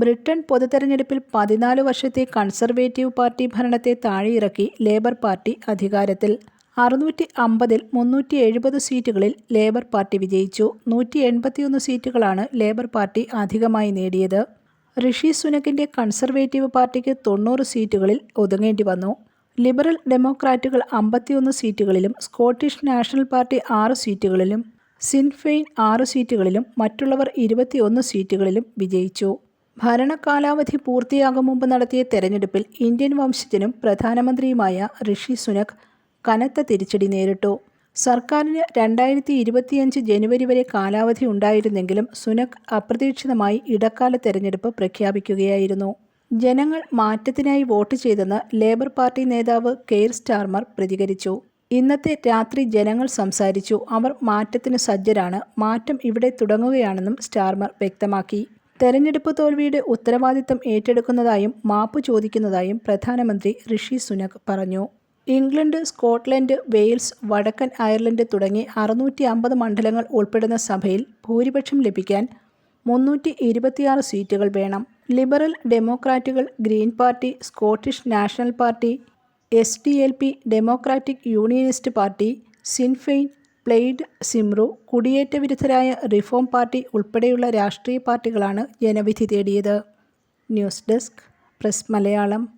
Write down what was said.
Britain പൊതുതെരഞ്ഞെടുപ്പിൽ പതിനാല് വർഷത്തെ conservative party ഭരണത്തെ താഴെയിറക്കി ലേബർ പാർട്ടി അധികാരത്തിൽ. അറുന്നൂറ്റി അമ്പതിൽ മുന്നൂറ്റി എഴുപത് സീറ്റുകളിൽ ലേബർ പാർട്ടി വിജയിച്ചു. നൂറ്റി എൺപത്തിയൊന്ന് സീറ്റുകളാണ് ലേബർ പാർട്ടി അധികമായി നേടിയത്. ഋഷി സുനക്കിന്റെ കൺസർവേറ്റീവ് പാർട്ടിക്ക് തൊണ്ണൂറ് സീറ്റുകളിൽ ഒതുങ്ങേണ്ടി വന്നു. ലിബറൽ ഡെമോക്രാറ്റുകൾ അമ്പത്തിയൊന്ന് സീറ്റുകളിലും സ്കോട്ടിഷ് നാഷണൽ പാർട്ടി ആറ് സീറ്റുകളിലും സിൻഫെയിൻ ആറ് സീറ്റുകളിലും മറ്റുള്ളവർ ഇരുപത്തിയൊന്ന് സീറ്റുകളിലും വിജയിച്ചു. ഭരണകാലാവധി പൂർത്തിയാകും മുമ്പ് നടത്തിയ തെരഞ്ഞെടുപ്പിൽ ഇന്ത്യൻ വംശജനും പ്രധാനമന്ത്രിയുമായ ഋഷി സുനക് കനത്ത തിരിച്ചടി നേരിട്ടു. സർക്കാരിന് രണ്ടായിരത്തി ഇരുപത്തിയഞ്ച് ജനുവരി വരെ കാലാവധി ഉണ്ടായിരുന്നെങ്കിലും സുനക് അപ്രതീക്ഷിതമായി ഇടക്കാല തെരഞ്ഞെടുപ്പ് പ്രഖ്യാപിക്കുകയായിരുന്നു. ജനങ്ങൾ മാറ്റത്തിനായി വോട്ട് ചെയ്തെന്ന് ലേബർ പാർട്ടി നേതാവ് കെയർ സ്റ്റാർമർ പ്രതികരിച്ചു. ഇന്നത്തെ രാത്രി ജനങ്ങൾ സംസാരിച്ചു. അവർ മാറ്റത്തിന് സജ്ജരാണ്. മാറ്റം ഇവിടെ തുടങ്ങുകയാണെന്നും സ്റ്റാർമർ വ്യക്തമാക്കി. തെരഞ്ഞെടുപ്പ് തോൽവിയുടെ ഉത്തരവാദിത്തം ഏറ്റെടുക്കുന്നതായും മാപ്പ് ചോദിക്കുന്നതായും പ്രധാനമന്ത്രി ഋഷി സുനക് പറഞ്ഞു. ഇംഗ്ലണ്ട് സ്കോട്ട്ലൻഡ് വെയിൽസ് വടക്കൻ അയർലൻഡ് തുടങ്ങി അറുന്നൂറ്റി അമ്പത് മണ്ഡലങ്ങൾ ഉൾപ്പെടുന്ന സഭയിൽ ഭൂരിപക്ഷം ലഭിക്കാൻ മുന്നൂറ്റി ഇരുപത്തിയാറ് സീറ്റുകൾ വേണം. Liberal ഡെമോക്രാറ്റുകൾ green party Scottish national party S D L P democratic unionist party Sinn Fein Plaid Cymru കുടിയേറ്റ വിരുദ്ധരായ റിഫോം പാർട്ടി ഉൾപ്പെടെയുള്ള രാഷ്ട്രീയ പാർട്ടികളാണ് ജനവിധി തേടിയത്. News desk press Malayalam.